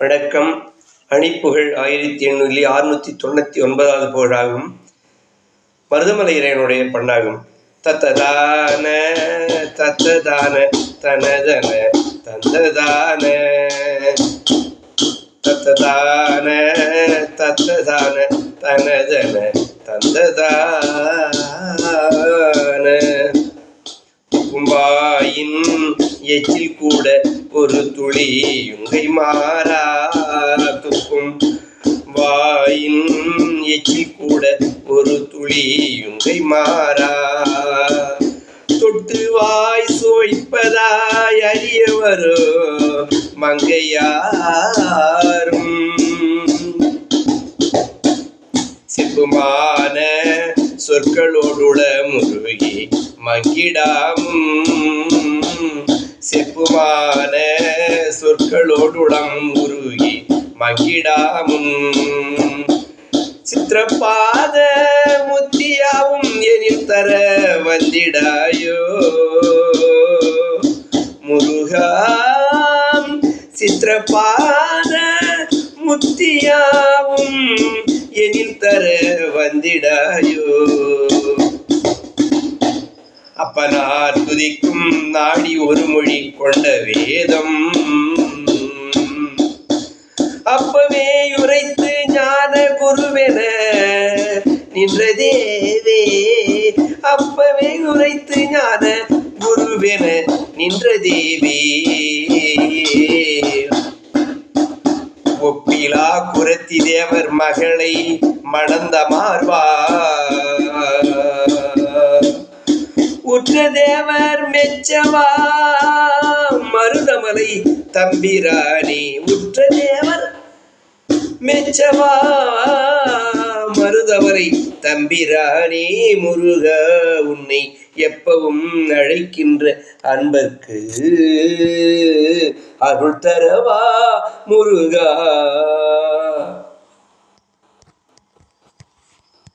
வணக்கம் அணிப்புகள் ஆயிரத்தி எண்ணூற்றி அறுநூற்றி தொண்ணூற்றி ஒன்பதாவது புகழாகும் மருதமலை இறைவனுடைய பண்ணாகும். தத்ததான தத்ததான தனதன தந்ததான. தத்ததான தத்ததான தனதன தந்ததான. கும்பாயின் எச்சில் கூட ஒரு துளி யுங்கை மாறா துக்கும். வாயின் எச்சில் கூட ஒரு துளி யுங்கை மாறா. தொட்டு வாய் சுவைப்பதாய் அறிய வரும் மங்கையாரும். செப்புமான சொற்களோடுள முருகி மங்கிடாமும் செப்புமான சொற்களோடுளம் உருகி மகிடாமும். சித்திரப்பாத முத்தியாவும் எனில் தர வந்திடாயோ. முருகாம் சித்திரப்பாத முத்தியாவும் எனில் தர வந்திடாயோ. அப்பனார் துதிக்கும் நாடி ஒரு மொழி கொண்ட வேதம். அப்பவே உரைத்து ஞான குருவென நின்ற தேவே. அப்பவே உரைத்து ஞான குருவென நின்ற தேவே. ஒப்பிலா குரத்தி தேவர் மகளை மணந்த மார்பா உற்ற தேவர் மெச்சவா? மருதமலை தம்பிராணி உற்ற தேவர் மெச்சவா? மருதமலை தம்பிராணி முருக உன்னை எப்பவும் அழைக்கின்ற அன்பர்க்கு அருள் தரவா முருகா?